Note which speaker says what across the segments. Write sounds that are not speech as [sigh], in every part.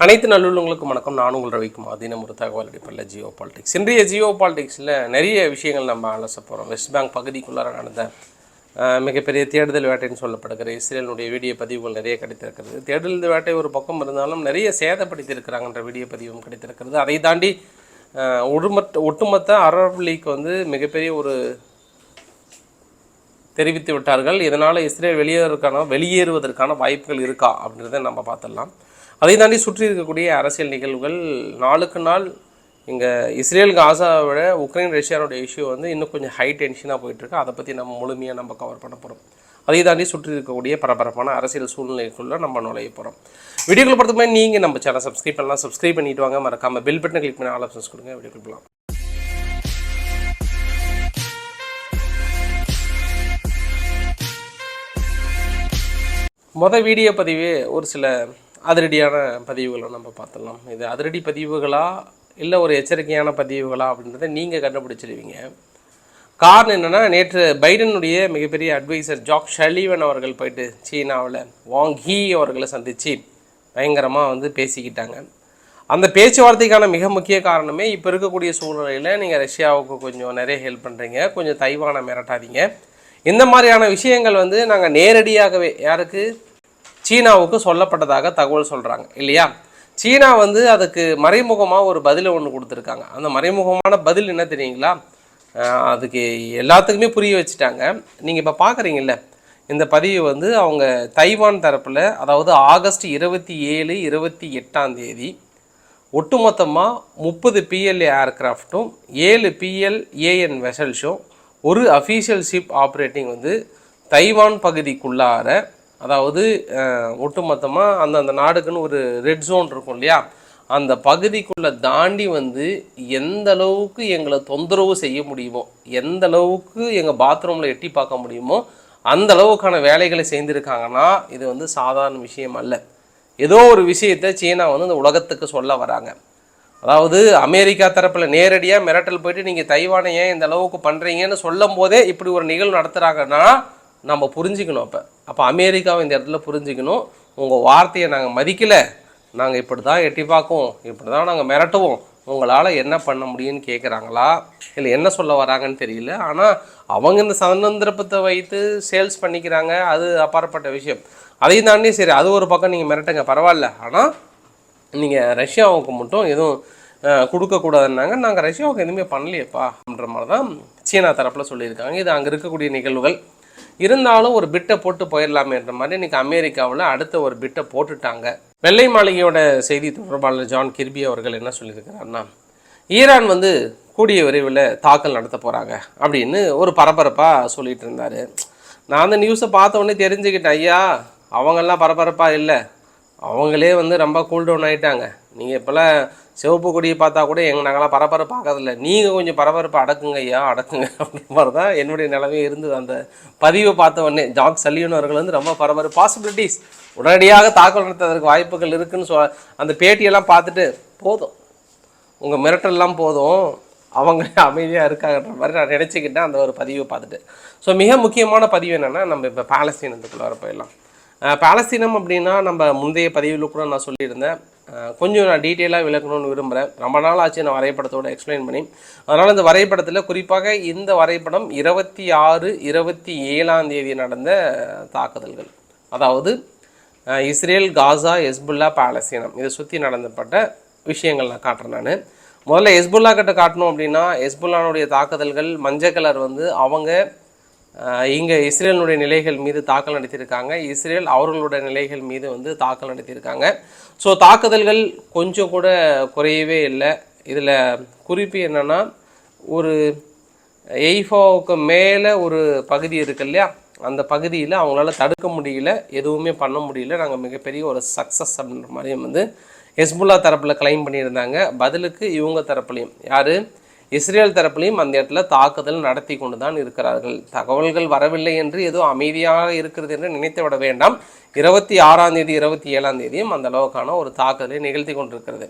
Speaker 1: அனைத்து நல்லுள்ளங்களுக்கும் வணக்கம். நான் உங்கள் ரவிக்குமார். தினம் ஒரு தகவல் அடிப்படையில் ஜியோ பாலிடிக்ஸ். இன்றைய ஜியோ பாலிடிக்ஸில் நிறைய விஷயங்கள் நம்ம அலச போகிறோம் வெஸ்ட் பேங்க் பகுதிக்குள்ளார நடந்த மிகப்பெரிய தேடுதல் வேட்டைன்னு சொல்லப்படுகிற இஸ்ரேலினுடைய வீடியோ பதிவுகள் நிறைய கிடைத்திருக்கிறது. தேடுதல் வேட்டை ஒரு பக்கம் இருந்தாலும் நிறைய சேதப்படுத்தியிருக்கிறாங்கன்ற வீடியோ பதிவும் கிடைத்திருக்கிறது. அதை தாண்டி அஹ், ஒட்டுமொத்த அரபு லீக் வந்து மிகப்பெரிய ஒரு தெரிவித்து விட்டார்கள். இதனால் இஸ்ரேல் வெளியேறுவதற்கான வெளியேறுவதற்கான வாய்ப்புகள் இருக்கா அப்படின்றத நம்ம பார்த்துடலாம். அதை தாண்டி சுற்றி இருக்கக்கூடிய அரசியல் நிகழ்வுகள் நாளுக்கு நாள் இங்கே இஸ்ரேல் காசாவை விட உக்ரைன் ரஷ்யானோட இஷ்யூ வந்து இன்னும் கொஞ்சம் ஹை டென்ஷனாக போயிட்டுருக்கு. அதை பற்றி நம்ம முழுமையாக நம்ம கவர் பண்ண போகிறோம் அதை தாண்டி சுற்றி இருக்கக்கூடிய பரபரப்பான அரசியல் சூழ்நிலைக்குள்ளே நம்ம நுழைய போகிறோம் வீடியோக்குள்ள பொறுத்தமே நீங்கள் நம்ம சேனல் சப்ஸ்கிரைப் பண்ணலாம். சப்ஸ்கிரைப் பண்ணிட்டு வாங்க. மறக்காம பெல் பட்டனை கிளிக் பண்ணி ஆல் ஆப்ஷன்ஸ் கொடுங்க. வீடியோக்குள்ள போகலாம் மொதல் வீடியோ பதிவு ஒரு சில அதிரடியான பதிவுகளை நம்ம பார்த்துடலாம். இது அதிரடி பதிவுகளா இல்லை ஒரு எச்சரிக்கையான பதிவுகளா அப்படின்றத நீங்கள் கண்டுபிடிச்சிருவீங்க. காரணம் என்னென்னா நேற்று பைடனுடைய மிகப்பெரிய அட்வைசர் ஜாக் ஷலீவன் அவர்கள் போயிட்டு சீனாவில் வாங் ஹீ அவர்களை சந்தித்து பயங்கரமாக வந்து பேசிக்கிட்டாங்க. அந்த பேச்சுவார்த்தைக்கான மிக முக்கிய காரணமே இப்போ இருக்கக்கூடிய சூழ்நிலையில் நீங்கள் ரஷ்யாவுக்கு கொஞ்சம் நிறைய ஹெல்ப் பண்ணுறீங்க கொஞ்சம் தைவானை மிரட்டாதீங்க. இந்த மாதிரியான விஷயங்கள் வந்து நாங்கள் நேரடியாகவே யாருக்கு? சீனாவுக்கு சொல்லப்பட்டதாக தகவல் சொல்கிறாங்க இல்லையா? சீனா வந்து அதுக்கு மறைமுகமாக ஒரு பதிலை ஒன்று கொடுத்துருக்காங்க. அந்த மறைமுகமான பதில் என்ன தெரியுங்களா? அதுக்கு எல்லாத்துக்குமே புரிய வச்சுட்டாங்க. நீங்கள் இப்போ பார்க்குறீங்கல்ல இந்த பதிவு வந்து அவங்க தைவான் தரப்பில் அதாவது ஆகஸ்ட் இருபத்தி ஏழு இருபத்தி எட்டாம் தேதி ஒட்டுமொத்தமாக முப்பது பிஎல்ஏ ஏர்க்ராஃப்ட்டும் ஏழு பிஎல் ஏஎன் வெசல்ஸும் ஒரு அஃபீஷியல் ஷிப் ஆப்ரேட்டிங் வந்து தைவான் பகுதிக்குள்ளார அதாவது ஒட்டுமொத்தமாக அந்த அந்த நாடுக்குன்னு ஒரு ரெட் ஜோன் இருக்கும் இல்லையா? அந்த பகுதிக்குள்ளே தாண்டி வந்து எந்த அளவுக்கு எங்களை தொந்தரவு செய்ய முடியுமோ எந்த அளவுக்கு எங்கள் பாத்ரூமில் எட்டி பார்க்க முடியுமோ அந்த அளவுக்கான வேலைகளை செய்திருக்காங்கன்னா இது வந்து சாதாரண விஷயம் அல்ல. ஏதோ ஒரு விஷயத்தை சீனா வந்து இந்த உலகத்துக்கு சொல்ல வராங்க. அதாவது அமெரிக்கா தரப்பில் நேரடியாக மிரட்டல் போயிட்டு நீங்கள் தைவானை ஏன் இந்த அளவுக்கு பண்ணுறீங்கன்னு சொல்லும் போதே இப்படி ஒரு நிகழ்வு நடத்துகிறாங்கன்னா நம்ம புரிஞ்சுக்கணும் அப்போ. அப்போ அமெரிக்காவை இந்த இடத்துல புரிஞ்சுக்கணும். உங்கள் வார்த்தையை நாங்கள் மதிக்கலை. நாங்கள் இப்படி தான் எட்டி பார்க்குவோம். இப்படி தான் நாங்கள் மிரட்டுவோம். உங்களால் என்ன பண்ண முடியும்னு கேட்குறாங்களா இல்லை என்ன சொல்ல வராங்கன்னு தெரியல. ஆனால் அவங்க இந்த சந்தர்ப்பத்தை வைத்து சேல்ஸ் பண்ணிக்கிறாங்க. அது அப்பாற்பட்ட விஷயம். அதையும் தாண்டி சரி அது ஒரு பக்கம் நீங்கள் மிரட்டுங்க பரவாயில்ல. ஆனால் நீங்கள் ரஷ்யாவுக்கு மட்டும் எதுவும் கொடுக்கக்கூடாதுன்னாங்க. நாங்கள் ரஷ்யாவுக்கு எதுவுமே பண்ணலையேப்பா. அப்படின்ற மாதிரி தான் சீனா தரப்பில் சொல்லியிருக்காங்க. இது அங்கே இருக்கக்கூடிய நிகழ்வுகள். இருந்தாலும் ஒரு பிட்டை போட்டு போயிடலாமேன்ற மாதிரி இன்றைக்கி அமெரிக்காவில் அடுத்த ஒரு பிட்டை போட்டுட்டாங்க. வெள்ளை மாளிகையோட செய்தி தொடர்பாளர் ஜான் கிர்பி அவர்கள் என்ன சொல்லியிருக்கிறாருன்னா ஈரான் வந்து கூடிய விரைவில் தாக்கல் நடத்த போகிறாங்க அப்படின்னு ஒரு பரபரப்பாக சொல்லிட்டு இருந்தார். நான் அந்த நியூஸை பார்த்த உடனே தெரிஞ்சுக்கிட்டேன். ஐயா அவங்கெல்லாம் பரபரப்பாக இல்லை. அவங்களே வந்து ரொம்ப கூல் டவுன் ஆகிட்டாங்க நீங்கள் இப்போல்லாம் சிவப்பு கொடியை பார்த்தா கூட எங்கள் நாங்களாம் பரபரப்பாகிறதில்ல நீங்கள் கொஞ்சம் பரபரப்பு அடக்குங்க ஐயா அடக்குங்க அப்படின்ற மாதிரி தான் என்னுடைய நிலவே இருந்தது. அந்த பதிவை பார்த்த உடனே ஜாக் சல்லியன் அவர்கள் வந்து ரொம்ப பரபரப்பு பாசிபிலிட்டிஸ் உடனடியாக தாக்கல் நடத்துவதற்கு வாய்ப்புகள் இருக்குன்னு சொ அந்த பேட்டியெல்லாம் பார்த்துட்டு போதும். உங்கள் மிரட்டல்லாம் போதும். அவங்க அமைதியாக இருக்காங்கன்ற மாதிரி நான் நினச்சிக்கிட்டேன் அந்த ஒரு பதிவை பார்த்துட்டு. ஸோ மிக முக்கியமான பதிவு என்னென்னா நம்ம இப்போ பாலஸ்தீனத்துக்குள்ள வர போயிடலாம். பாலஸ்தீனம் அப்படின்னா நம்ம முந்தைய பதிவில் கூட நான் சொல்லியிருந்தேன். கொஞ்சம் நான் டீட்டெயிலாக விளக்கணும்னு விரும்புகிறேன் ரொம்ப நாள் ஆச்சு நான் வரைபடத்தோட எக்ஸ்பிளைன் பண்ணி. அதனால் இந்த வரைபடத்தில் குறிப்பாக இந்த வரைபடம் இருபத்தி ஆறு இருபத்தி ஏழாம் தேதி நடந்த தாக்குதல்கள். அதாவது இஸ்ரேல் காசா எஸ்புல்லா பாலஸ்தீனம். இதை சுற்றி நடந்தப்பட்ட விஷயங்கள் நான் காட்டுறேன் நான். முதல்ல எஸ்புல்லா கிட்ட காட்டணும் அப்படின்னா எஸ்புல்லானுடைய தாக்குதல்கள் மஞ்சள் கலர் வந்து அவங்க இங்கே இஸ்ரேலினுடைய நிலைகள் மீது தாக்கல் நடத்தியிருக்காங்க. இஸ்ரேல் அவர்களுடைய நிலைகள் மீது வந்து தாக்கல் நடத்தியிருக்காங்க. ஸோ தாக்குதல்கள் கொஞ்சம் கூட குறையவே இல்லை. இதில் குறிப்பு என்னென்னா ஒரு எய்ஃபாவுக்கு மேலே ஒரு பகுதி இருக்கு இல்லையா? அந்த பகுதியில் அவங்களால தடுக்க முடியல எதுவுமே பண்ண முடியல. நாங்கள் மிகப்பெரிய ஒரு சக்ஸஸ் அப்படின்ற மாதிரியும் வந்து ஹெஸ்புல்லா தரப்பில் கிளைம் பண்ணியிருந்தாங்க. பதிலுக்கு இவங்க தரப்புலையும். யார்? இஸ்ரேல் தரப்புலையும் அந்த இடத்துல தாக்குதல் நடத்தி கொண்டு தான் இருக்கிறார்கள். தகவல்கள் வரவில்லை என்று ஏதோ அமைதியாக இருக்கிறது என்று நினைத்து விட வேண்டாம். இருபத்தி ஆறாம் தேதி இருபத்தி ஏழாம் தேதியும் அந்த அளவுக்கான ஒரு தாக்குதலை நிகழ்த்தி கொண்டிருக்கிறது.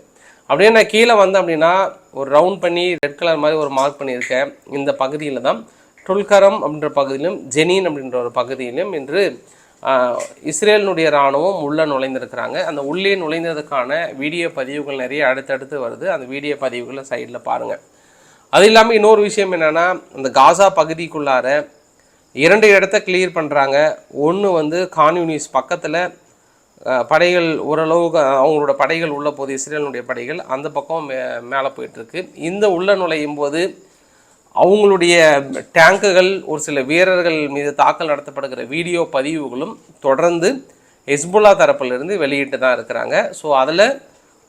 Speaker 1: அப்படியே நான் கீழே வந்தேன் அப்படின்னா ஒரு ரவுண்ட் பண்ணி ரெட் கலர் மாதிரி ஒரு மார்க் பண்ணியிருக்கேன். இந்த பகுதியில் தான் டுல்கரம் அப்படின்ற பகுதியிலும் ஜெனின் அப்படின்ற ஒரு பகுதியிலும் இன்று இஸ்ரேலினுடைய இராணுவம் உள்ளே நுழைந்திருக்கிறாங்க. அந்த உள்ளே நுழைந்ததுக்கான வீடியோ பதிவுகள் நிறைய அடுத்தடுத்து வருது. அந்த வீடியோ பதிவுகளை சைடில் பாருங்கள் அது இல்லாமல் இன்னொரு விஷயம் என்னென்னா இந்த காசா பகுதிக்குள்ளார இரண்டு இடத்த கிளியர் பண்ணுறாங்க ஒன்று வந்து கான்யூனிஸ் பக்கத்தில் படைகள் ஓரளவுக்கு அவங்களோட படைகள் உள்ள போது இஸ்ரேலினுடைய படைகள் அந்த பக்கம் மே மேலே போயிட்டுருக்கு. இந்த உள்ள நுழையும் போது அவங்களுடைய டேங்குகள் ஒரு சில வீரர்கள் மீது தாக்கல் நடத்தப்படுகிற வீடியோ பதிவுகளும் தொடர்ந்து ஹெஸ்புல்லா தரப்பிலிருந்து வெளியிட்டு தான் இருக்கிறாங்க. ஸோ அதில்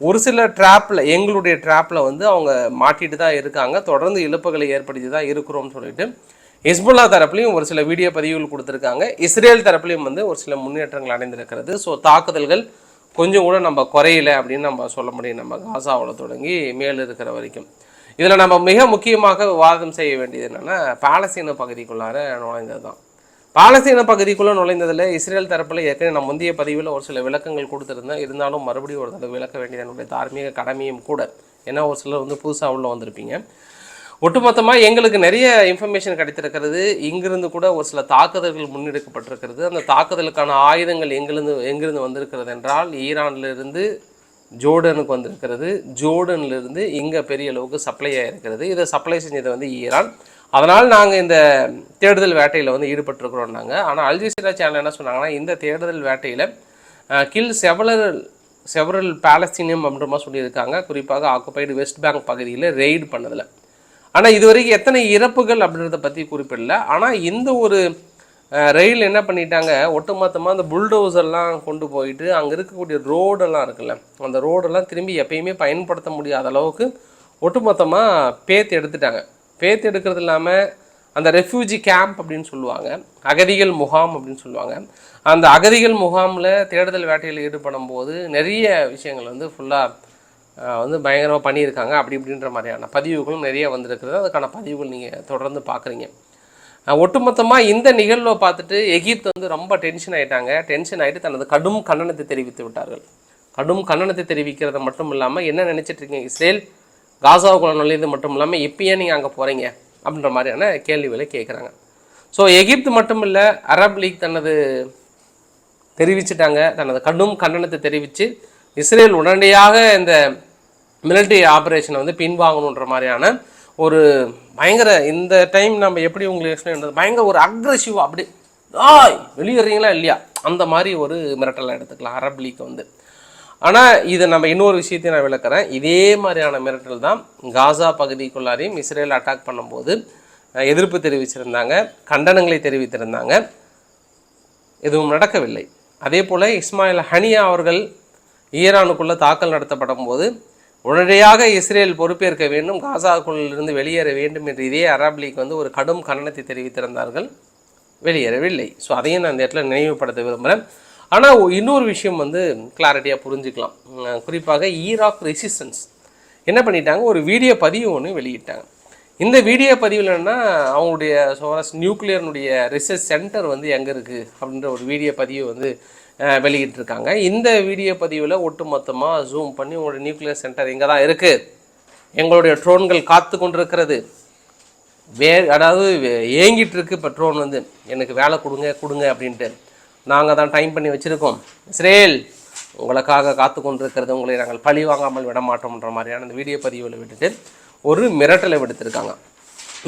Speaker 1: ஒரு சில ட்ராப்பில் எங்களுடைய ட்ராப்பில் வந்து அவங்க மாட்டிட்டு தான் இருக்காங்க. தொடர்ந்து இழப்புகளை ஏற்படுத்தி தான் இருக்கிறோம்னு சொல்லிட்டு ஹிஸ்புல்லா தரப்புலையும் ஒரு சில வீடியோ பதிவுகள் கொடுத்துருக்காங்க. இஸ்ரேல் தரப்புலையும் வந்து ஒரு சில முன்னேற்றங்கள் அடைந்திருக்கிறது. ஸோ தாக்குதல்கள் கொஞ்சம் கூட நம்ம குறையில அப்படின்னு நம்ம சொல்ல முடியும். நம்ம காசாவில் தொடங்கி மேல் இருக்கிற வரைக்கும். இதில் நம்ம மிக முக்கியமாக விவாதம் செய்ய வேண்டியது என்னென்னா பாலஸ்தீன பகுதிக்குள்ளார நுழைந்தது தான் பாலஸ்தீன பகுதிக்குள்ளே நுழைந்ததில் இஸ்ரேல் தரப்பில் ஏற்கனவே நம்ம முந்தைய பதிவில் ஒரு சில விளக்கங்கள் கொடுத்துருந்தேன். இருந்தாலும் மறுபடியும் ஒரு தடவை விளக்க வேண்டியது என்னுடைய தார்மீக கடமையும் கூட. ஏன்னா ஒரு சிலர் வந்து புதுசாக உள்ள வந்திருப்பீங்க. ஒட்டுமொத்தமாக எங்களுக்கு நிறைய இன்ஃபர்மேஷன் கிடைத்திருக்கிறது. இங்கிருந்து கூட ஒரு சில தாக்குதல்கள் முன்னெடுக்கப்பட்டிருக்கிறது. அந்த தாக்குதலுக்கான ஆயுதங்கள் எங்கிருந்து எங்கிருந்து வந்திருக்கிறது என்றால் ஈரான்லேருந்து ஜோர்டனுக்கு வந்திருக்கிறது. ஜோர்டன்லேருந்து இங்கே பெரிய அளவுக்கு சப்ளை ஆகிருக்கிறது இதை சப்ளை செஞ்சது வந்து ஈரான். அதனால் நாங்கள் இந்த தேடுதல் வேட்டையில் வந்து ஈடுபட்டிருக்கிறோம் நாங்கள் ஆனால் அல்ஜசீரா சேனல் என்ன சொன்னாங்கன்னா இந்த தேடுதல் வேட்டையில் கில் செவலர் செவரல் பாலஸ்தீனியம் அப்படின்ற மாதிரி சொல்லியிருக்காங்க. குறிப்பாக ஆக்குபைடு வெஸ்ட் பேங்க் பகுதியில் ரெய்டு பண்ணதில். ஆனால் இது வரைக்கும் எத்தனை இறப்புகள் அப்படின்றத பற்றி குறிப்பிடல. ஆனால் இந்த ஒரு ரயில் என்ன பண்ணிட்டாங்க? ஒட்டுமொத்தமாக அந்த புல்டோசர்லாம் கொண்டு போயிட்டு அங்கே இருக்கக்கூடிய ரோடெல்லாம் இருக்குல்ல அந்த ரோடெல்லாம் திரும்பி எப்பயுமே பயன்படுத்த முடியாத அளவுக்கு ஒட்டுமொத்தமாக பேத்து எடுத்துட்டாங்க. பேத்து எடுக்கிறது இல்லாமல் அந்த ரெஃப்யூஜி கேம்ப் அப்படின்னு சொல்லுவாங்க. அகதிகள் முகாம் அப்படின்னு சொல்லுவாங்க. அந்த அகதிகள் முகாமில் தேடுதல் வேட்டையில் ஈடுபடும் போது நிறைய விஷயங்கள் வந்து ஃபுல்லாக வந்து பயங்கரமாக பண்ணியிருக்காங்க. அப்படி இப்படின்ற மாதிரியான பதிவுகளும் நிறைய வந்திருக்கிறது. அதுக்கான பதிவுகள் நீங்கள் தொடர்ந்து பார்க்குறீங்க ஒட்டுமொத்தமாக இந்த நிகழ்வை பார்த்துட்டு எகிப்து வந்து ரொம்ப டென்ஷன் ஆகிட்டாங்க டென்ஷன் ஆகிட்டு தனது கடும் கண்டனத்தை தெரிவித்து விட்டார்கள். கடும் கண்டனத்தை தெரிவிக்கிறது மட்டும் இல்லாமல் என்ன நினச்சிட்ருக்கீங்க இஸ்ரேல் காசாவுக்குள்ள நுழைந்து மட்டும் இல்லாமல் இப்பயே நீங்கள் அங்கே போகிறீங்க அப்படின்ற மாதிரியான கேள்விகளை கேட்குறாங்க ஸோ எகிப்து மட்டும் இல்லை அரப் லீக் தனது தெரிவிச்சிட்டாங்க. தனது கடும் கண்டனத்தை தெரிவித்து இஸ்ரேல் உடனடியாக இந்த மிலிட்டரி ஆப்ரேஷனை வந்து பின்வாங்கணுன்ற மாதிரியான ஒரு பயங்கர இந்த டைம் நம்ம எப்படி உங்களுக்கு எக்ஸ்பிளைன் பண்ணுறது பயங்கர ஒரு அக்ரஸிவாக அப்படி ஆய் வெளியேறீங்களா இல்லையா? அந்த மாதிரி ஒரு மிரட்டலை எடுத்துக்கலாம் அரப் லீக் வந்து. ஆனால் இது நம்ம இன்னொரு விஷயத்தையும் நான் விளக்குறேன். இதே மாதிரியான மிரட்டல் தான் காசா பகுதிக்குள்ளாரையும் இஸ்ரேல் அட்டாக் பண்ணும்போது எதிர்ப்பு தெரிவிச்சிருந்தாங்க கண்டனங்களை தெரிவித்திருந்தாங்க. எதுவும் நடக்கவில்லை. அதே போல் இஸ்மாயில் ஹனியா அவர்கள் ஈரானுக்குள்ளே தாக்கல் நடத்தப்படும் போது உடனடியாக இஸ்ரேல் பொறுப்பேற்க வேண்டும் காசாக்குள்ளிருந்து வெளியேற வேண்டும் என்று இதே அரப் லீக் வந்து ஒரு கடும் கண்டனத்தை தெரிவித்திருந்தார்கள். வெளியேறவில்லை. ஸோ அதையும் நான் இந்த இடத்துல நினைவுபடுத்த விரும்புகிறேன் ஆனால் இன்னொரு விஷயம் வந்து கிளாரிட்டியாக புரிஞ்சுக்கலாம். குறிப்பாக ஈராக் ரெசிஸ்டன்ஸ் என்ன பண்ணிட்டாங்க? ஒரு வீடியோ பதிவு ஒன்று வெளியிட்டாங்க. இந்த வீடியோ பதிவில் என்னன்னா அவங்களுடைய சோரஸ் நியூக்ளியர்னுடைய ரிசர்ச் சென்டர் வந்து எங்கே இருக்குது அப்படின்ற ஒரு வீடியோ பதிவு வந்து வெளியிட்டிருக்காங்க. இந்த வீடியோ பதிவில் ஒட்டுமொத்தமாக ஜூம் பண்ணி உங்களுடைய நியூக்ளியர் சென்டர் இங்கே தான் இருக்குது எங்களுடைய ட்ரோன்கள் காத்து கொண்டிருக்கிறது. வே அதாவது ஏங்கிட்டு இருக்கு இப்போ ட்ரோன் வந்து. எனக்கு வேலை கொடுங்க கொடுங்க அப்படின்ட்டு. நாங்கள் தான் டைம் பண்ணி வச்சுருக்கோம். இஸ்ரேல் உங்களுக்காக காத்து கொண்டிருக்கிறது உங்களை நாங்கள் பழி வாங்காமல் விட மாட்டோம்ன்ற மாதிரியான அந்த வீடியோ பதிவில் விட்டுட்டு ஒரு மிரட்டலை விடுத்திருக்காங்க.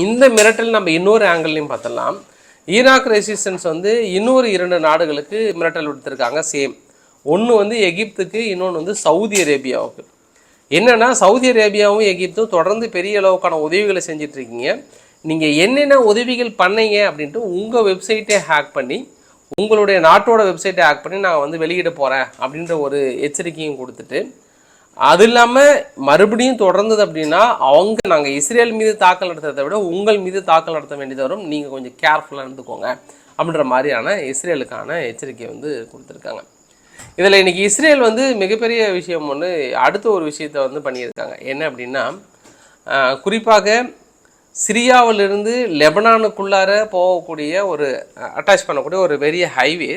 Speaker 1: இந்த மிரட்டல் நம்ம இன்னொரு ஆங்கிள்லையும் பார்த்தலாம் ஈராக் ரெசிஸ்டன்ஸ் வந்து இன்னொரு இரண்டு நாடுகளுக்கு மிரட்டல் விடுத்திருக்காங்க சேம் ஒன்று வந்து எகிப்துக்கு இன்னொன்று வந்து சவுதி அரேபியாவுக்கு. என்னென்னா சவுதி அரேபியாவும் எகிப்தும் தொடர்ந்து பெரிய அளவுக்கான உதவிகளை செஞ்சிட்ருக்கீங்க நீங்கள் என்னென்ன உதவிகள் பண்ணீங்க அப்படின்ட்டு உங்கள் வெப்சைட்டே ஹேக் பண்ணி உங்களுடைய நாட்டோட வெப்சைட்டை ஹேக் பண்ணி நான் வந்து வெளியிட போகிறேன் அப்படின்ற ஒரு எச்சரிக்கையும் கொடுத்துட்டு அது இல்லாமல் மறுபடியும் தொடர்ந்தது அப்படின்னா அவங்க நாங்கள் இஸ்ரேல் மீது தாக்கல் நடத்துறதை விட உங்கள் மீது தாக்கல் நடத்த வேண்டியது வரும். நீங்கள் கொஞ்சம் கேர்ஃபுல்லாக இருந்துக்கோங்க அப்படின்ற மாதிரியான இஸ்ரேலுக்கான எச்சரிக்கை வந்து கொடுத்துருக்காங்க. இதில் இன்னைக்கு இஸ்ரேல் வந்து மிகப்பெரிய விஷயம் ஒன்று அடுத்த ஒரு விஷயத்தை வந்து பண்ணியிருக்காங்க. என்ன அப்படின்னா குறிப்பாக சிரியாவிலிருந்து லெபனானுக்குள்ளார போகக்கூடிய ஒரு அட்டாச் பண்ணக்கூடிய ஒரு பெரிய ஹைவே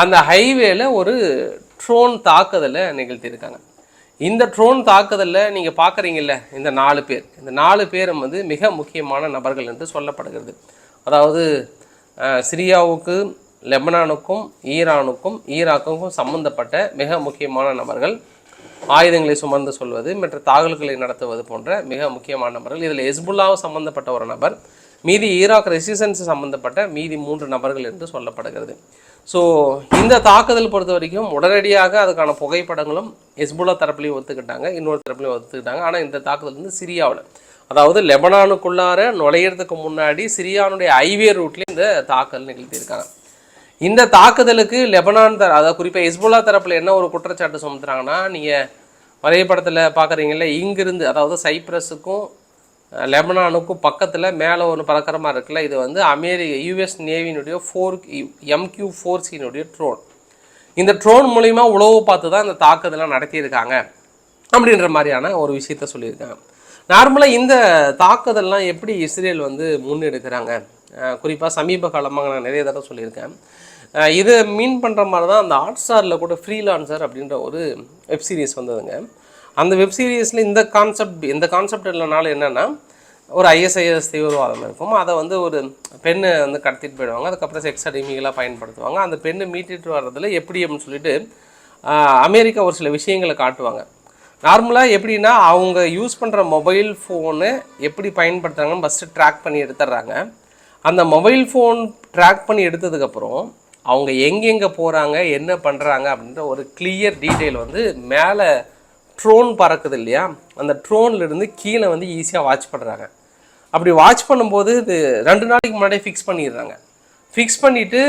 Speaker 1: அந்த ஹைவேல ஒரு ட்ரோன் தாக்குதலை நிகழ்த்தியிருக்காங்க. இந்த ட்ரோன் தாக்குதலில் நீங்கள் பார்க்குறீங்கல்ல இந்த நாலு பேர். இந்த நாலு பேரும் வந்து மிக முக்கியமான நபர்கள் என்று சொல்லப்படுகிறது. அதாவது சிரியாவுக்கு லெபனானுக்கும் ஈரானுக்கும் ஈராக்குக்கும் சம்பந்தப்பட்ட மிக முக்கியமான நபர்கள். ஆயுதங்களை சுமந்து சொல்வது மற்ற தாக்குதல்களை நடத்துவது போன்ற மிக முக்கியமான நபர்கள். இதில் எஸ்புல்லாவும் சம்பந்தப்பட்ட ஒரு நபர் மீதி ஈராக் ரெசிஸ்டன்ஸ் சம்பந்தப்பட்ட மீதி மூன்று நபர்கள் என்று சொல்லப்படுகிறது. ஸோ இந்த தாக்குதல் பொறுத்த வரைக்கும் உடனடியாக அதுக்கான புகைப்படங்களும் ஹெஸ்புல்லா தரப்புலையும் ஒத்துக்கிட்டாங்க இன்னொரு தரப்புலையும் ஒத்துக்கிட்டாங்க. ஆனால் இந்த தாக்குதல் வந்து சிரியாவில். அதாவது லெபனானுக்குள்ளார நுழையிறதுக்கு முன்னாடி சிரியானுடைய ஐவே ரூட்லேயும் இந்த தாக்கல் நிகழ்த்தியிருக்காங்க. இந்த தாக்குதலுக்கு லெபனான் தர அதாவது குறிப்பாக ஹெஸ்புல்லா தரப்பில் என்ன ஒரு குற்றச்சாட்டு சுமத்துறாங்கன்னா நீங்கள் வரைபடத்தில் பார்க்குறீங்களே இங்கிருந்து அதாவது சைப்ரஸுக்கும் லெபனானுக்கும் பக்கத்தில் மேலே ஒன்று பறக்கிற மாதிரி இருக்குல்ல இது வந்து அமெரிக்க யூஎஸ் நேவியினுடைய ஃபோர் எம்கியூ ஃபோர் சினுடைய ட்ரோன். இந்த ட்ரோன் மூலிமா உளவு பார்த்து தான் இந்த தாக்குதலாம் நடத்தியிருக்காங்க அப்படின்ற மாதிரியான ஒரு விஷயத்த சொல்லியிருக்காங்க. நார்மலாக இந்த தாக்குதல்லாம் எப்படி இஸ்ரேல் வந்து முன்னெடுக்கிறாங்க? குறிப்பாக சமீப காலமாக நான் நிறைய தடவை சொல்லியிருக்கேன். இதை மீன் பண்ணுற மாதிரி தான் அந்த ஹாட் ஸ்டாரில் கூட ஃப்ரீலான்சர் அப்படின்ற ஒரு வெப் சீரிஸ் வந்ததுங்க. அந்த வெப் சீரிஸில் இந்த கான்செப்ட் இந்த கான்செப்ட் இல்லைனாலும் என்னென்னா ஒரு ஐஎஸ்ஐஎஸ் தீவிரவாதம் இருக்கும். அதை வந்து ஒரு பெண்ணை வந்து கடத்திட்டு போயிடுவாங்க. அதுக்கப்புறம் செக்ஸ் அடிமைகளாக பயன்படுத்துவாங்க. அந்த பெண்ணை மீட்டிட்டு வர்றதில் எப்படி அப்படின்னு சொல்லிட்டு அமெரிக்கா ஒரு சில விஷயங்களை காட்டுவாங்க. நார்மலாக எப்படின்னா அவங்க யூஸ் பண்ணுற மொபைல் ஃபோனு எப்படி பயன்படுத்துகிறாங்கன்னு ஃபஸ்ட்டு ட்ராக் பண்ணி எடுத்துடுறாங்க. அந்த மொபைல் ஃபோன் ட்ராக் பண்ணி எடுத்ததுக்கப்புறம் அவங்க எங்கெங்கே போகிறாங்க என்ன பண்ணுறாங்க அப்படின்ற ஒரு கிளியர் டீட்டெயில் வந்து மேலே ட்ரோன் பறக்குது இல்லையா? அந்த ட்ரோன்லேருந்து கீழே வந்து ஈஸியாக வாட்ச் பண்ணுறாங்க அப்படி வாட்ச் பண்ணும்போது இது ரெண்டு நாளைக்கு முன்னாடியே ஃபிக்ஸ் பண்ணிடுறாங்க. ஃபிக்ஸ் பண்ணிவிட்டு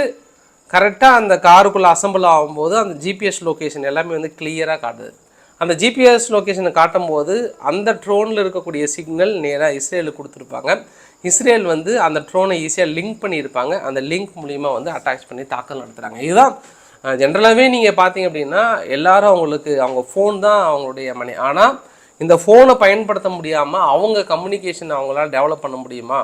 Speaker 1: கரெக்டாக அந்த காருக்குள்ளே அசம்பிள் ஆகும்போது அந்த ஜிபிஎஸ் லொக்கேஷன் எல்லாமே வந்து கிளியராக காட்டுது. அந்த ஜிபிஎஸ் லொக்கேஷனை காட்டும்போது அந்த ட்ரோனில் இருக்கக்கூடிய சிக்னல் நேராக இஸ்ரேலுக்கு கொடுத்துருப்பாங்க. இஸ்ரேல் வந்து அந்த ட்ரோனை ஈஸியாக லிங்க் பண்ணியிருப்பாங்க. அந்த லிங்க் மூலிமா வந்து அட்டாச் பண்ணி தாக்கல் நடத்துகிறாங்க இதுதான் ஜென்ரலாகவே நீங்கள் பார்த்தீங்க அப்படின்னா எல்லாரும் அவங்களுக்கு அவங்க ஃபோன் தான் அவங்களுடைய மணி ஆனால் இந்த ஃபோனை பயன்படுத்த முடியாமல் அவங்க கம்யூனிகேஷன் அவங்களால டெவலப் பண்ண முடியுமா?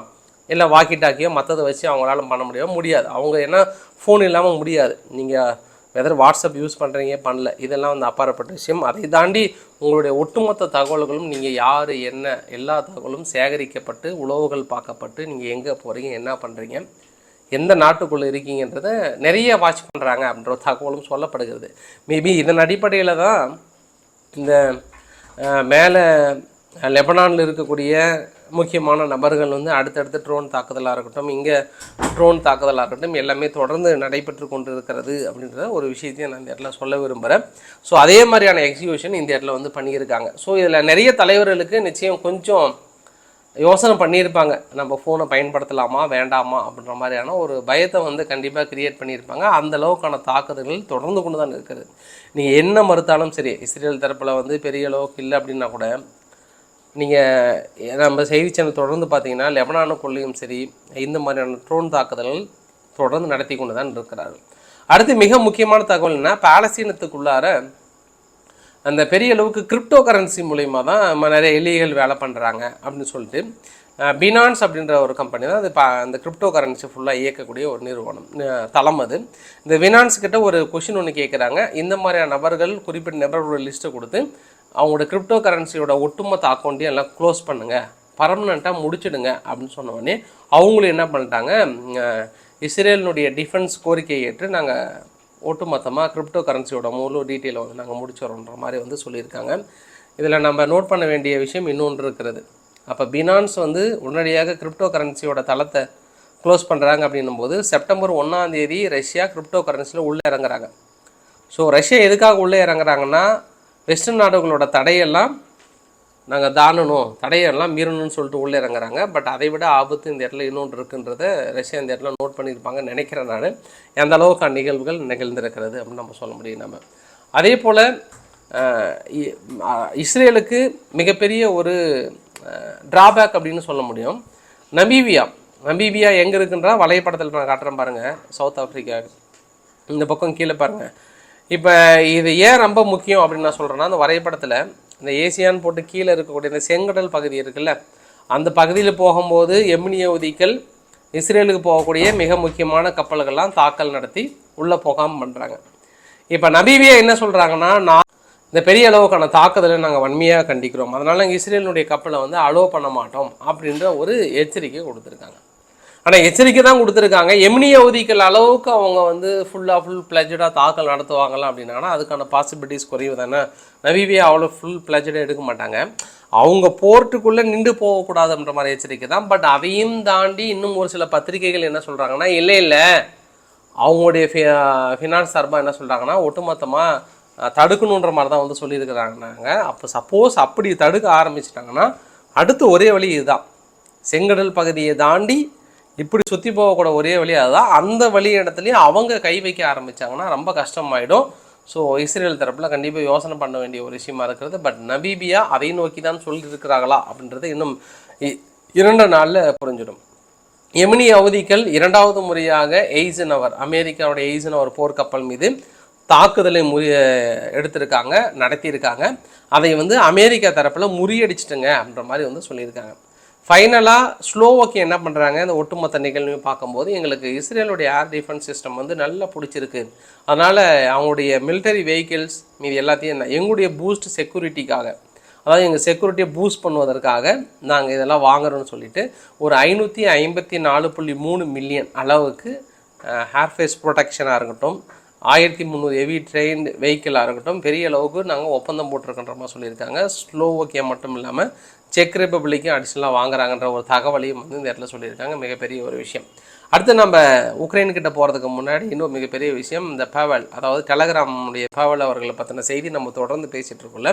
Speaker 1: இல்லை வாக்கி டாக்கியோ மற்றதை வச்சு அவங்களால பண்ண முடியுமா? முடியாது. அவங்க ஏன்னா ஃபோன் இல்லாமல் முடியாது. நீங்கள் வெதர் வாட்ஸ்அப் யூஸ் பண்ணுறீங்க பண்ணல இதெல்லாம் வந்து அப்பாற்பட்ட விஷயம். அதை தாண்டி உங்களுடைய ஒட்டுமொத்த தகவல்களும் நீங்கள் யார் என்ன எல்லா தகவலும் சேகரிக்கப்பட்டு உளவுகள் பார்க்கப்பட்டு நீங்கள் எங்கே போகிறீங்க என்ன பண்ணுறீங்க எந்த நாட்டுக்குள்ளே இருக்கீங்கன்றத நிறைய வாட்ச் பண்ணுறாங்க அப்படின்ற ஒரு தகவலும் சொல்லப்படுகிறது. மேபி இதன் அடிப்படையில் தான் இந்த மேலே லெபனானில் இருக்கக்கூடிய முக்கியமான நபர்கள் வந்து அடுத்தடுத்து ட்ரோன் தாக்குதலாக இருக்கட்டும் இங்கே ட்ரோன் தாக்குதலாக இருக்கட்டும் எல்லாமே தொடர்ந்து நடைபெற்று கொண்டு இருக்கிறது அப்படின்ற ஒரு விஷயத்தையும் நான் இந்த இடத்துல சொல்ல விரும்புகிறேன் ஸோ அதே மாதிரியான எக்ஸிபியூஷன் இந்த இடத்துல வந்து பண்ணியிருக்காங்க. ஸோ இதில் நிறைய தலைவர்களுக்கு நிச்சயம் கொஞ்சம் யோசனை பண்ணியிருப்பாங்க. நம்ம ஃபோனை பயன்படுத்தலாமா வேண்டாமா அப்படின்ற மாதிரியான ஒரு பயத்தை வந்து கண்டிப்பாக கிரியேட் பண்ணியிருப்பாங்க. அந்த அளவுக்கான தாக்குதல்கள் தொடர்ந்து கொண்டு தான் இருக்கிறது நீங்கள் என்ன மறுத்தாலும் சரி இஸ்ரேல் தரப்பில் வந்து பெரிய அளவுக்கு இல்லை அப்படின்னா கூட நீங்கள் நம்ம செய்தி சேனல் தொடர்ந்து பார்த்தீங்கன்னா லெபனானுக்குள்ளேயும் சரி இந்த மாதிரியான ட்ரோன் தாக்குதல்கள் தொடர்ந்து நடத்தி கொண்டு தான் இருக்கிறார்கள். அடுத்து மிக முக்கியமான தகவல் என்ன பாலஸ்தீனத்துக்குள்ளார அந்த பெரிய அளவுக்கு கிரிப்டோ கரன்சி மூலயமா தான் நிறைய எலிகள் வேலை பண்ணுறாங்க அப்படின்னு சொல்லிட்டு பினான்ஸ் அப்படின்ற ஒரு கம்பெனி தான் அது பா அந்த கிரிப்டோ கரன்சி ஃபுல்லாக இயக்கக்கூடிய ஒரு நிறுவனம் தளம் அது. இந்த பினான்ஸ் கிட்ட ஒரு கொஷின் ஒன்று கேட்குறாங்க இந்த மாதிரியான நபர்கள் குறிப்பிட்ட நபர்களோட லிஸ்ட்டை கொடுத்து அவங்களோட கிரிப்டோ கரன்சியோட ஒட்டுமொத்த அக்கௌண்ட்டையும் எல்லாம் க்ளோஸ் பண்ணுங்கள் பர்மனெண்ட்டாக முடிச்சிடுங்க அப்படின்னு சொன்ன உடனே அவங்களும் என்ன பண்ணிட்டாங்க இஸ்ரேலினுடைய டிஃபென்ஸ் கோரிக்கையை ஏற்று நாங்கள் ஒட்டுமொத்தமாக கிரிப்டோ கரன்சியோட முழு டீட்டெயிலை வந்து நாங்கள் முடிச்சிடறோன்ற மாதிரி வந்து சொல்லியிருக்காங்க. இதில் நம்ம நோட் பண்ண வேண்டிய விஷயம் இன்னொன்று இருக்கிறது. அப்போ பினான்ஸ் வந்து உடனடியாக கிரிப்டோ கரன்சியோட தளத்தை க்ளோஸ் பண்ணுறாங்க அப்படின்னும் போது செப்டம்பர் ஒன்றாம் தேதி ரஷ்யா கிரிப்டோ கரன்சியில் உள்ளே இறங்குறாங்க. ஸோ ரஷ்யா எதுக்காக உள்ளே இறங்குறாங்கன்னா வெஸ்டர்ன் நாடுகளோட தடையெல்லாம் நாங்கள் தானணும் தடையெல்லாம் மீறணும்னு சொல்லிட்டு உள்ளே இறங்குறாங்க. பட் அதை விட ஆபத்து இந்த இடத்துல இன்னொன்று இருக்குன்றத ரஷ்யா இந்த இடத்துல நோட் பண்ணியிருப்பாங்கன்னு நினைக்கிறேன் நான். எந்த அளவுக்கு நிகழ்வுகள் நிகழ்ந்திருக்கிறது அப்படின்னு நம்ம சொல்ல முடியும் நம்ம அதே போல் இஸ்ரேலுக்கு மிகப்பெரிய ஒரு ட்ராபேக் அப்படின்னு சொல்ல முடியும். நமீபியா நமீபியா எங்கே இருக்குன்றா? வலைப்படத்தில் நான் காட்டுறேன் பாருங்கள் சவுத் ஆஃப்ரிக்கா இந்த பக்கம் கீழே பாருங்கள் இப்போ இது ஏன் ரொம்ப முக்கியம் அப்படின்னு நான் சொல்கிறேன்னா அந்த வரைபடத்தில் இந்த ஏசியான் போட்டு கீழே இருக்கக்கூடிய இந்த செங்கடல் பகுதி இருக்குல்ல அந்த பகுதியில் போகும்போது எம்னி இஸ்ரேலுக்கு போகக்கூடிய மிக முக்கியமான கப்பல்கள்லாம் தாக்கல் நடத்தி உள்ளே போகாமல் பண்ணுறாங்க இப்போ நபீவியா என்ன சொல்கிறாங்கன்னா நான் இந்த பெரிய அளவுக்கான தாக்குதலை நாங்கள் வன்மையாக கண்டிக்கிறோம். அதனால் இஸ்ரேலினுடைய கப்பலை வந்து அலோவ் பண்ண மாட்டோம் அப்படின்ற ஒரு எச்சரிக்கை கொடுத்துருக்காங்க. ஆனால் எச்சரிக்கை தான் கொடுத்துருக்காங்க. எமினி அவதிகள் அளவுக்கு அவங்க வந்து ஃபுல்லாக ஃபுல் பிளஜடாக தாக்கல் நடத்துவாங்களாம் அப்படின்னா அதுக்கான பாசிபிலிட்டிஸ் குறைவு தானே. நவீவியா அவ்வளோ ஃபுல் பிளஜடாக எடுக்க மாட்டாங்க. அவங்க போர்ட்டுக்குள்ளே நின்று போகக்கூடாதுன்ற மாதிரி எச்சரிக்கை தான். பட் அதையும் தாண்டி இன்னும் ஒரு சில பத்திரிகைகள் என்ன சொல்கிறாங்கன்னா இல்லை இல்லை. அவங்களுடைய ஃபி ஃபினான்ஸ் சார்பாக என்ன சொல்கிறாங்கன்னா ஒட்டுமொத்தமாக தடுக்கணுன்ற மாதிரி தான் வந்து சொல்லியிருக்கிறாங்கன்னாங்க. அப்போ சப்போஸ் அப்படி தடுக்க ஆரம்பிச்சிட்டாங்கன்னா அடுத்து ஒரே வழி இதுதான். செங்கடல் பகுதியை தாண்டி இப்படி சுற்றி போகக்கூட ஒரே வழி அதுதான். அந்த வழி இடத்துலையும் அவங்க கை வைக்க ஆரம்பிச்சாங்கன்னா ரொம்ப கஷ்டமாயிடும். ஸோ இஸ்ரேல் தரப்பில் கண்டிப்பாக யோசனை பண்ண வேண்டிய ஒரு விஷயமா இருக்கிறது. பட் நபீபியா அதை நோக்கி தான் சொல்லியிருக்கிறாங்களா அப்படின்றது இன்னும் இ- இரண்டு நாளில் புரிஞ்சிடும். எமினி அவதிகள் இரண்டாவது முறையாக எய்சன் அவர் அமெரிக்காவுடைய எய்சன் அவர் போர்க்கப்பல் மீது தாக்குதலை முறி எடுத்திருக்காங்க நடத்தியிருக்காங்க. அதை வந்து அமெரிக்கா தரப்பில் முறியடிச்சிட்டுங்க அப்படின்ற மாதிரி வந்து சொல்லியிருக்காங்க. ஃபைனலாக ஸ்லோவோக்கியா என்ன பண்ணுறாங்க இந்த ஒட்டுமொத்த நிகழ்வையும் பார்க்கும்போது எங்களுக்கு இஸ்ரேலுடைய ஏர் டிஃபென்ஸ் சிஸ்டம் வந்து நல்லா பிடிச்சிருக்கு. அதனால் அவங்களுடைய மிலிட்டரி வெஹிக்கிள்ஸ் மீது எல்லாத்தையும் என்ன- எங்களுடைய பூஸ்ட் செக்யூரிட்டிக்காக அதாவது எங்கள் செக்யூரிட்டியை பூஸ்ட் பண்ணுவதற்காக நாங்கள் இதெல்லாம் வாங்குறோம்னு சொல்லிட்டு ஒரு ஐநூற்றி ஐம்பத்தி நாலு புள்ளி மூணு மில்லியன் அளவுக்கு ஹேர்ஃபேஸ் ப்ரொடெக்ஷனாக இருக்கட்டும் ஆயிரத்தி முந்நூறு ஹெவி ட்ரெயின் வெஹிக்கிளாக இருக்கட்டும் பெரிய அளவுக்கு நாங்கள் ஒப்பந்தம் போட்டிருக்கின்ற மாதிரி சொல்லியிருக்காங்க. ஸ்லோவோக்கியா மட்டும் இல்லாமல் செக் ரிப்பப்ளிக்கும் அடிஷ்னலாக வாங்குறாங்கன்ற ஒரு தகவலையும் வந்து இந்த இடத்துல சொல்லியிருக்காங்க. மிகப்பெரிய ஒரு விஷயம். அடுத்து நம்ம உக்ரைன் கிட்ட போகிறதுக்கு முன்னாடி இன்னும் மிகப்பெரிய விஷயம் இந்த பேவல் அதாவது டெலகிராமுடைய பேவல் அவர்களை பற்றின செய்தி நம்ம தொடர்ந்து பேசிகிட்டு இருக்கோம்ல.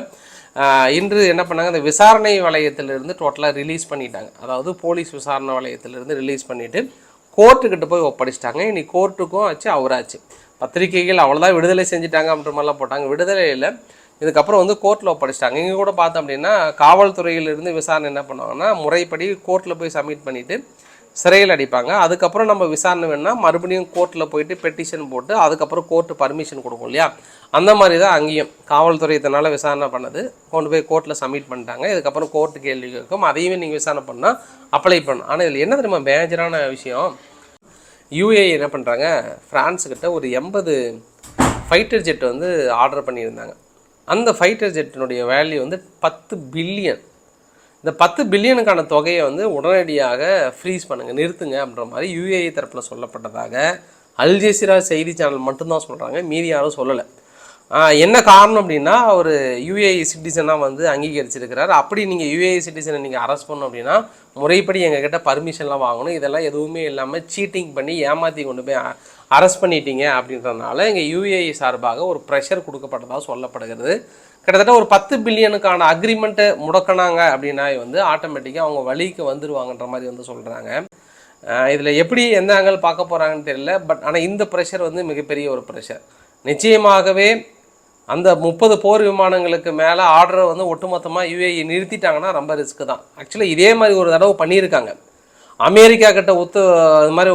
Speaker 1: இன்று என்ன பண்ணாங்க? இந்த விசாரணை வளையத்திலிருந்து டோட்டலாக ரிலீஸ் பண்ணிட்டாங்க. அதாவது போலீஸ் விசாரணை வளையத்திலிருந்து ரிலீஸ் பண்ணிவிட்டு கோர்ட்டுக்கிட்ட போய் ஒப்படைச்சிட்டாங்க. இனி கோர்ட்டுக்கும் ஆச்சு அவராச்சு. பத்திரிகைகள் அவ்வளோதான் விடுதலை செஞ்சுட்டாங்க அப்படின்ற மாதிரிலாம் போட்டாங்க. விடுதலை இல்லை. இதுக்கப்புறம் வந்து கோர்ட்டில் ஒப்படைச்சிட்டாங்க. இங்கே கூட பார்த்தோம் அப்படின்னா காவல்துறையிலிருந்து விசாரணை என்ன பண்ணுவாங்கன்னா முறைப்படி கோர்ட்டில் போய் சப்மிட் பண்ணிவிட்டு சிறையில் அடிப்பாங்க. அதுக்கப்புறம் நம்ம விசாரணை வேணால் மறுபடியும் கோர்ட்டில் போயிட்டு பெட்டிஷன் போட்டு அதுக்கப்புறம் கோர்ட்டு பர்மிஷன் கொடுக்கும் இல்லையா? அந்த மாதிரி தான் அங்கேயும். காவல்துறை இதனால் விசாரணை பண்ணது. கொண்டு போய் கோர்ட்டில் சப்மிட் பண்ணிட்டாங்க. இதுக்கப்புறம் கோர்ட்டு கேள்வி கேட்கும். அதையுமே நீங்கள் விசாரணை பண்ணால் அப்ளை பண்ணணும் ஆனால் இதில் என்ன தெரியுமா மேஜரான விஷயம்? யூஏ என்ன பண்ணுறாங்க ஃப்ரான்ஸுக்கிட்ட ஒரு எண்பது ஃபைட்டர் ஜெட் வந்து ஆர்டர் பண்ணியிருந்தாங்க. அந்த ஃபைட்டர் ஜெட்டினுடைய வேல்யூ வந்து பத்து பில்லியன் இந்த பத்து பில்லியனுக்கான தொகையை வந்து உடனடியாக ஃப்ரீஸ் பண்ணுங்கள் நிறுத்துங்க அப்படின்ற மாதிரி யூஏஇ தரப்பில் சொல்லப்பட்டதாக அல்ஜெசிரா செய்தி சேனல் மட்டும்தான் சொல்கிறாங்க மீதி யாரும் சொல்லலை. என்ன காரணம் அப்படின்னா அவர் யூஏஇ சிட்டிசனாக வந்து அங்கீகரிச்சிருக்கிறார். அப்படி நீங்கள் யூஏஇ சிட்டிசனை நீங்கள் அரெஸ்ட் பண்ணணும் அப்படின்னா முறைப்படி எங்ககிட்ட பர்மிஷன்லாம் வாங்கணும். இதெல்லாம் எதுவுமே இல்லாமல் சீட்டிங் பண்ணி ஏமாற்றி கொண்டு போய் அரெஸ்ட் பண்ணிட்டீங்க அப்படின்றதுனால இங்கே யூஏஇ சார்பாக ஒரு ப்ரெஷர் கொடுக்கப்பட்டதாக சொல்லப்படுகிறது. கிட்டத்தட்ட ஒரு பத்து பில்லியனுக்கான அக்ரிமெண்ட்டை முடக்கினாங்க அப்படின்னா வந்து ஆட்டோமேட்டிக்காக அவங்க வழிக்கு வந்துடுவாங்கன்ற மாதிரி வந்து சொல்கிறாங்க இதில் எப்படி எந்த ஆங்கிள் பார்க்க போகிறாங்கன்னு தெரியல பட் ஆனால் இந்த ப்ரெஷர் வந்து மிகப்பெரிய ஒரு ப்ரெஷர் நிச்சயமாகவே அந்த முப்பது போர் விமானங்களுக்கு மேலே ஆர்டரை வந்து ஒட்டுமொத்தமாக யூஏஇ நிறுத்திட்டாங்கன்னா ரொம்ப ரிஸ்க்கு தான். ஆக்சுவலாக இதே மாதிரி ஒரு தடவை பண்ணியிருக்காங்க. அமெரிக்கா கிட்ட ஒத்து இது மாதிரி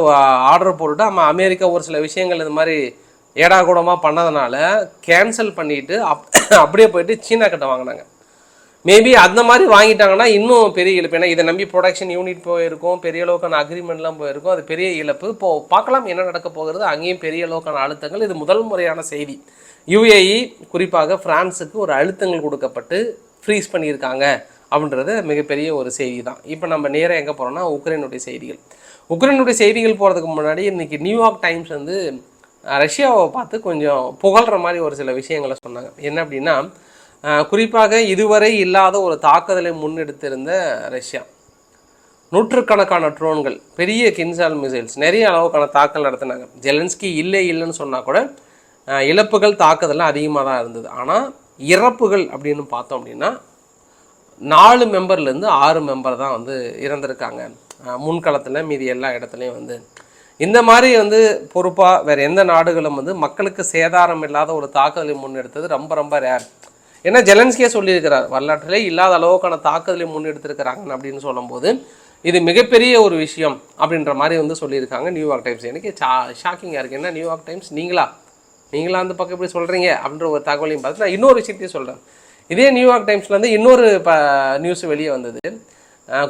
Speaker 1: ஆர்டர் போட்டுட்டு நம்ம அமெரிக்கா ஒரு சில விஷயங்கள் இது மாதிரி ஏடாகூடமாக பண்ணதுனால கேன்சல் பண்ணிட்டு அப் [coughs] அப்படியே போயிட்டு சீனா கிட்ட வாங்கினாங்க. மேபி அந்த மாதிரி வாங்கிட்டாங்கன்னா இன்னும் பெரிய இழப்பு. ஏன்னா இதை நம்பி ப்ரொடக்ஷன் யூனிட் போயிருக்கும் பெரிய அளவுக்கான அக்ரிமெண்ட்லாம் போயிருக்கும். அது பெரிய இழப்பு. இப்போ பார்க்கலாம் என்ன நடக்க போகிறது அங்கேயும் பெரிய அளவுக்கான அழுத்தங்கள். இது முதல் முறையான செய்தி. யுஏஇ குறிப்பாக ஃப்ரான்ஸுக்கு ஒரு அழுத்தங்கள் கொடுக்கப்பட்டு ஃப்ரீஸ் பண்ணியிருக்காங்க அப்படின்றது மிகப்பெரிய ஒரு செய்தி தான் இப்போ நம்ம நேராக எங்கே போகிறோம்னா உக்ரைனுடைய செய்திகள். உக்ரைனுடைய செய்திகள் போகிறதுக்கு முன்னாடி இன்றைக்கி நியூயார்க் டைம்ஸ் வந்து ரஷ்யாவை பார்த்து கொஞ்சம் புகழ்கிற மாதிரி ஒரு சில விஷயங்களை சொன்னாங்க. என்ன அப்படின்னா குறிப்பாக இதுவரை இல்லாத ஒரு தாக்குதலை முன்னெடுத்திருந்த ரஷ்யா. நூற்றுக்கணக்கான ட்ரோன்கள் பெரிய கின்சால் மிசைல்ஸ் நிறைய அளவுக்கான தாக்கல் நடத்தினாங்க. ஜெலன்ஸ்கி இல்லை இல்லைன்னு சொன்னால் கூட இழப்புகள் தாக்குதலாம் அதிகமாக தான் இருந்தது. ஆனால் இறப்புகள் அப்படின்னு பார்த்தோம் அப்படின்னா நாலு மெம்பர்லேருந்து ஆறு மெம்பர் தான் வந்து இறந்துருக்காங்க. முன்களத்தில் மீதி எல்லா இடத்துலையும் வந்து. இந்த மாதிரி வந்து பொறுப்பாக வேறு எந்த நாடுகளும் வந்து மக்களுக்கு சேதாரம் இல்லாத ஒரு தாக்குதலை முன்னெடுத்தது ரொம்ப ரொம்ப ரேர் ஏன்னா ஜெலன்ஸ்கியே சொல்லியிருக்கிறார் வரலாற்றிலே இல்லாத அளவுக்கான தாக்குதலை முன்னெடுத்திருக்கிறாங்க அப்படின்னு சொல்லும்போது இது மிகப்பெரிய ஒரு விஷயம் அப்படின்ற மாதிரி வந்து சொல்லியிருக்காங்க நியூயார்க் டைம்ஸ். எனக்கு சா ஷாக்கிங்காக இருக்குது என்ன நியூயார்க் டைம்ஸ் நீங்களா? நீங்களா அந்த பக்கம் இப்படி சொல்கிறீங்க அப்படின்ற ஒரு தகவலையும் பார்த்து நான் இன்னொரு விஷயத்தையும் சொல்கிறேன் இதே நியூயார்க் டைம்ஸ்லேருந்து இன்னொரு ப நியூஸ் வெளியே வந்தது.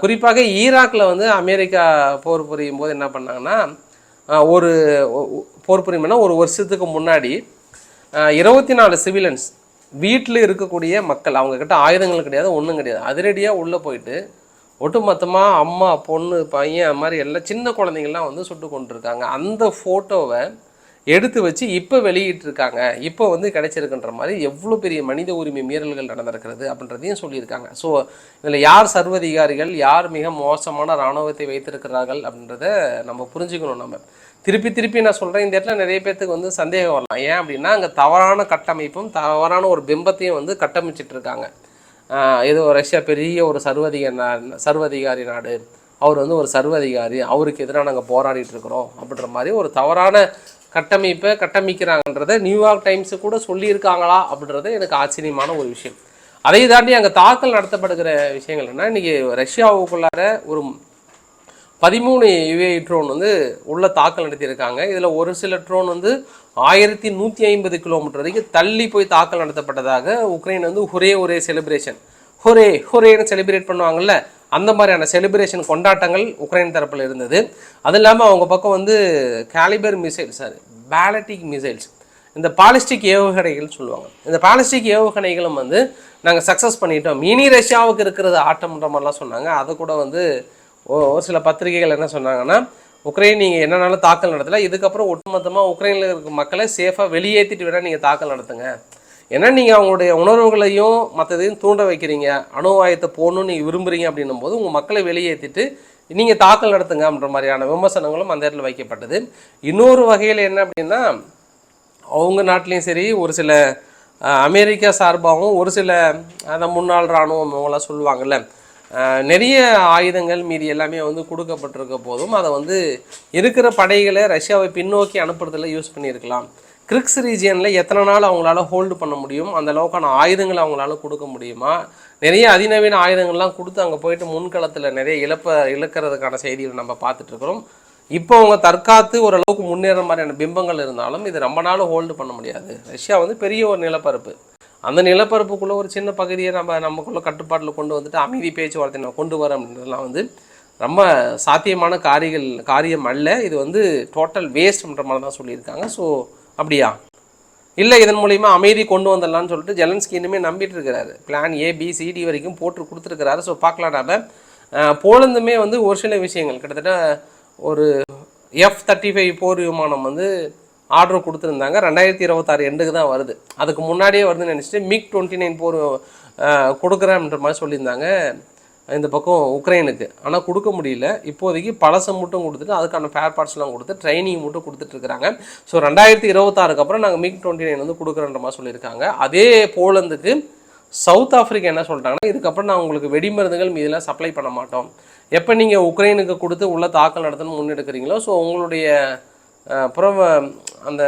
Speaker 1: குறிப்பாக ஈராக்கில் வந்து அமெரிக்கா போர் புரியும் போது என்ன பண்ணாங்கன்னா ஒரு போர் புரியும்னா ஒரு வருஷத்துக்கு முன்னாடி இருபத்தி நாலு சிவிலன்ஸ் வீட்டில் இருக்கக்கூடிய மக்கள் அவங்கக்கிட்ட ஆயுதங்கள் கிடையாது ஒன்றும் கிடையாது. அதிரடியாக உள்ளே போயிட்டு ஒட்டுமொத்தமாக அம்மா பொண்ணு பையன் அது மாதிரி எல்லாம் சின்ன குழந்தைங்கள்லாம் வந்து சுட்டு கொண்டிருக்காங்க. அந்த ஃபோட்டோவை எடுத்து வச்சு இப்போ வெளியிட்டிருக்காங்க. இப்போ வந்து கிடைச்சிருக்குன்ற மாதிரி எவ்வளோ பெரிய மனித உரிமை மீறல்கள் நடந்திருக்கிறது அப்படின்றதையும் சொல்லியிருக்காங்க. ஸோ இதில் யார் சர்வதிகாரிகள் யார் மிக மோசமான இராணுவத்தை வைத்திருக்கிறார்கள் அப்படின்றத நம்ம புரிஞ்சுக்கணும் நம்ம. திருப்பி திருப்பி நான் சொல்கிறேன் இந்த இடத்துல நிறைய பேர்த்துக்கு வந்து சந்தேகம் வரலாம். ஏன் அப்படின்னா அங்கே தவறான கட்டமைப்பும் தவறான ஒரு பிம்பத்தையும் வந்து கட்டமைச்சிட்டு இருக்காங்க ஆஹ் ஏதோ ரஷ்யா பெரிய ஒரு சர்வதிக நா- சர்வதிகாரி நாடு. அவர் வந்து ஒரு சர்வதிகாரி அவருக்கு எதிராக நாங்கள் போராடிட்டு இருக்கிறோம் அப்படின்ற மாதிரி ஒரு தவறான கட்டமைப்பை கட்டமைக்கிறாங்கன்றத நியூயார்க் டைம்ஸு கூட சொல்லியிருக்காங்களா அப்படின்றது எனக்கு ஆச்சரியமான ஒரு விஷயம். அதை தாண்டி அங்கே தாக்கல் நடத்தப்படுகிற விஷயங்கள் என்ன இன்றைக்கி ரஷ்யாவுக்குள்ளார ஒரு பதிமூணு யுஏ ட்ரோன் வந்து உள்ள தாக்கல் நடத்தியிருக்காங்க. இதில் ஒரு சில ட்ரோன் வந்து ஆயிரத்தி நூற்றி ஐம்பது கிலோமீட்டர் வரைக்கும் தள்ளி போய் தாக்கல் நடத்தப்பட்டதாக உக்ரைன் வந்து ஒரே ஒரே செலிப்ரேஷன் ஹொரே ஹொரேன்னு செலிப்ரேட் பண்ணுவாங்கல்ல. அந்த மாதிரியான செலிப்ரேஷன் கொண்டாட்டங்கள் உக்ரைன் தரப்பில் இருந்தது. அது இல்லாமல் அவங்க பக்கம் வந்து calibre missiles sir ballistic missiles இந்த பாலிஸ்டிக் ஏவுகணைகள் சொல்லுவாங்க. இந்த பாலிஸ்டிக் ஏவுகணைகளும் வந்து நாங்கள் சக்ஸஸ் பண்ணிட்டோம். மினி ரஷ்யாவுக்கு இருக்கிறது ஆட்டம்ன்ற மாதிரிலாம் சொன்னாங்க. அதை கூட வந்து ஒரு சில பத்திரிகைகள் என்ன சொன்னாங்கன்னா உக்ரைன் நீங்கள் என்னன்னாலும் தாக்கல் நடத்தல. இதுக்கப்புறம் ஒட்டுமொத்தமாக உக்ரைனில் இருக்க மக்களை சேஃபாக வெளியேற்றிட்டு விட நீங்கள் தாக்கல் நடத்துங்க. ஏன்னா நீங்கள் அவங்களுடைய உணர்வுகளையும் மற்றதையும் தூண்ட வைக்கிறீங்க. அணு போகணும்னு நீங்கள் விரும்புகிறீங்க அப்படின்னும் போது உங்கள் மக்களை வெளியேற்றிட்டு நீங்கள் தாக்கல் நடத்துங்க அப்படின்ற மாதிரியான விமர்சனங்களும் அந்த இடத்துல வைக்கப்பட்டது. இன்னொரு வகையில் என்ன அப்படின்னா அவங்க நாட்டிலையும் சரி ஒரு சில அமெரிக்கா சார்பாகவும் ஒரு சில அந்த முன்னாள் இராணுவம் அவங்களாம் சொல்லுவாங்கள்ல நிறைய ஆயுதங்கள் மீதி எல்லாமே வந்து கொடுக்கப்பட்டிருக்க போதும் அதை வந்து இருக்கிற படைகளை ரஷ்யாவை பின்னோக்கி அனுப்புறதில் யூஸ் பண்ணியிருக்கலாம். கிரிக்ஸ் ரீஜியனில் எத்தனை நாள் அவங்களால ஹோல்டு பண்ண முடியும்? அந்த அளவுக்கான ஆயுதங்களை அவங்களால கொடுக்க முடியுமா? நிறைய அதிநவீன ஆயுதங்கள்லாம் கொடுத்து அங்கே போயிட்டு முன்களத்தில் நிறைய இழப்ப இழக்கிறதுக்கான செய்திகளை நம்ம பார்த்துட்ருக்குறோம் இப்போ அவங்க தற்காத்து ஓரளவுக்கு முன்னேற மாதிரியான பிம்பங்கள் இருந்தாலும் இது ரொம்ப நாள் ஹோல்டு பண்ண முடியாது. ரஷ்யா வந்து பெரிய ஒரு நிலப்பரப்பு. அந்த நிலப்பரப்புக்குள்ளே ஒரு சின்ன பகுதியை நம்ம நமக்குள்ளே கட்டுப்பாட்டில் கொண்டு வந்துட்டு அமைதி பேச்சுவார்த்தை நம்ம கொண்டு வரோம் அப்படின்றதுலாம் வந்து ரொம்ப சாத்தியமான காரியங்கள் காரியம் அல்ல. இது வந்து டோட்டல் வேஸ்ட்ன்ற மாதிரி தான் சொல்லியிருக்காங்க. ஸோ அப்படியா? இல்லை இதன் மூலிமா அமைதி கொண்டு வந்துடலாம்னு சொல்லிட்டு ஜெலன்ஸ்கி இனிமே நம்பிட்டு இருக்கிறாரு. பிளான் ஏ பி சிடி வரைக்கும் போட்டு கொடுத்துருக்கிறாரு. ஸோ பார்க்கலாம் நாம் போலந்துமே வந்து ஒரு சில விஷயங்கள். கிட்டத்தட்ட ஒரு எஃப் தேர்ட்டி ஃபைவ் போர் விமானம் வந்து ஆர்டர் கொடுத்துருந்தாங்க. ரெண்டாயிரத்தி இருபத்தாறு எண்டுக்கு தான் வருது. அதுக்கு முன்னாடியே வருதுன்னு நினச்சிட்டு மிக் டுவெண்ட்டி நைன் போர் கொடுக்குறேன்ற மாதிரி சொல்லியிருந்தாங்க. இந்த பக்கம் உக்ரைனுக்கு. ஆனால் கொடுக்க முடியல. இப்போதைக்கு பழசை மட்டும் கொடுத்துட்டு அதுக்கான ஃபேர் பார்ட்ஸ்லாம் கொடுத்து ட்ரைனிங் மட்டும் கொடுத்துட்ருக்காங்க ஸோ ரெண்டாயிரத்தி இருபத்தாறுக்கு அப்புறம் நாங்கள் மிக் டுவெண்ட்டி நைன் வந்து கொடுக்குறன்ற மாதிரி சொல்லியிருக்காங்க. அதே போலந்துக்கு சவுத் ஆஃப்ரிக்கா என்ன சொல்லிட்டாங்கன்னா இதுக்கப்புறம் நான் உங்களுக்கு வெடிமருந்துகள் மீதெல்லாம் சப்ளை பண்ண மாட்டோம். எப்போ நீங்கள் உக்ரைனுக்கு கொடுத்து உள்ள தாக்கல் நடத்தணும்னு முன்னெடுக்கிறீங்களோ ஸோ உங்களுடைய அஹ், அந்த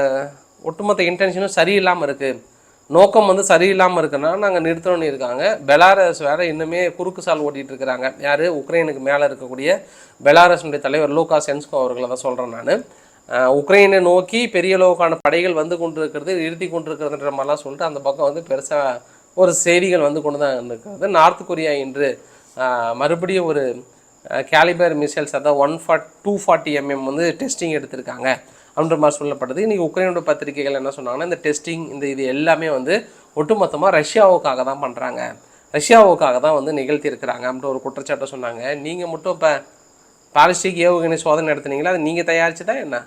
Speaker 1: ஒட்டுமொத்த இன்டென்ஷனும் சரியில்லாமல் இருக்குது நோக்கம் வந்து சரியில்லாமல் இருக்குன்னா நாங்கள் நிறுத்தணும்னு இருக்காங்க. பெலாரஸ் வேற இன்னுமே குறுக்கு சால் ஓட்டிகிட்டு இருக்கிறாங்க. யார்? உக்ரைனுக்கு மேலே இருக்கக்கூடிய பெலாரஸினுடைய தலைவர் லூகா சென்ஸ்கோ அவர்களை தான் சொல்கிறேன் நான். உக்ரைனை நோக்கி பெரிய அளவுக்கான படைகள் வந்து கொண்டிருக்கிறது நிறுத்தி கொண்டிருக்கிறதுன்ற மாதிரிலாம் சொல்லிட்டு அந்த பக்கம் வந்து பெருசாக ஒரு செய்திகள் வந்து கொண்டு தான் இருக்கிறது நார்த் கொரியா இன்று மறுபடியும் ஒரு கேலிபர் மிசைல்ஸ் அதாவது one forty two forty MM வந்து டெஸ்டிங் எடுத்திருக்காங்க. அப்படின்ற மாதிரி சொல்லப்பட்டது இன்றைக்கி உக்ரைனோட பத்திரிகைகள் என்ன சொன்னாங்கன்னா இந்த டெஸ்டிங் இந்த இது எல்லாமே வந்து ஒட்டுமொத்தமாக ரஷ்யாவுக்காக தான் பண்ணுறாங்க ரஷ்யாவுக்காக தான் வந்து நிகழ்த்தி இருக்கிறாங்க அப்படின்ற ஒரு குற்றச்சாட்டை சொன்னாங்க. நீங்கள் மட்டும் இப்போ பாலிஸ்டிக் ஏவுகணை சோதனை நடத்துனீங்களா? அது நீங்கள் தயாரிச்சுட்டா என்ன?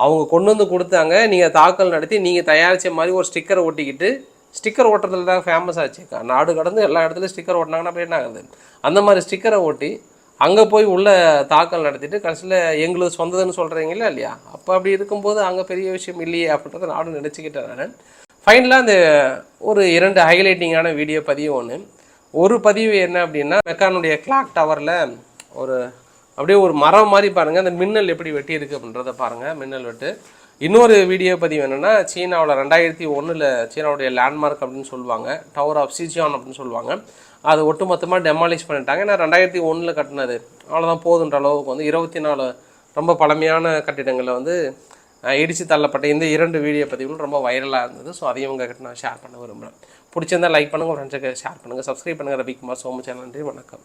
Speaker 1: அவங்க கொண்டு வந்து கொடுத்தாங்க. நீங்கள் தாக்கல் நடத்தி நீங்கள் தயாரித்த மாதிரி ஒரு ஸ்டிக்கரை ஒட்டிக்கிட்டு ஸ்டிக்கர் ஓட்டுறதுல தான் ஃபேமஸ் ஆச்சு. நாடு கடந்து எல்லா இடத்துலையும் ஸ்டிக்கர் ஓட்டினாங்கன்னா அப்படி என்ன ஆகுது? அந்த மாதிரி ஸ்டிக்கரை ஓட்டி அங்கே போய் உள்ள தாக்கல் நடத்திட்டு கடைசியில் எங்களுக்கு சொந்ததுன்னு சொல்கிறீங்களா இல்லையா? அப்போ அப்படி இருக்கும்போது அங்கே பெரிய விஷயம் இல்லையே அப்படின்றத நானும் நினச்சிக்கிட்டேன் நான். ஃபைனலாக அந்த ஒரு இரண்டு ஹைலைட்டிங்கான வீடியோ பதிவு ஒன்று ஒரு பதிவு என்ன அப்படின்னா மெக்கானுடைய கிளாக் டவரில் ஒரு அப்படியே ஒரு மரம் மாதிரி பாருங்கள் அந்த மின்னல் எப்படி வெட்டி இருக்குது அப்படின்றத பாருங்கள் மின்னல் வெட்டு. இன்னொரு வீடியோ பதிவு என்னென்னா சீனாவில் ரெண்டாயிரத்தி ஒன்றில் சீனாவுடைய லேண்ட்மார்க் அப்படின்னு சொல்லுவாங்க டவர் ஆஃப் சிஜியான் அப்படின்னு சொல்லுவாங்க. அது ஒட்டுமொத்தமாக டெமாலிஷ் பண்ணிட்டாங்க. ஏன்னா ரெண்டாயிரத்தி ஒன்றில் கட்டினது. அவ்வளோதான் போதுன்ற அளவுக்கு வந்து இருபத்தி நாலு ரொம்ப பழமையான கட்டிடங்களில் வந்து இடித்து தள்ளப்பட்ட இந்த இரண்டு வீடியோ பதிவுகளும் ரொம்ப வைரலாக இருந்தது. ஸோ அதையும் உங்ககிட்ட நான் ஷேர் பண்ண விரும்புகிறேன் பிடிச்சிருந்தா லைக் பண்ணுங்கள் ஃப்ரெண்ட்ஸுக்கு ஷேர் பண்ணுங்கள் சப்ஸ்கிரைப் பண்ணுங்கள் ரவிக்குமார் சோமு சேனல் நன்றி. வணக்கம்.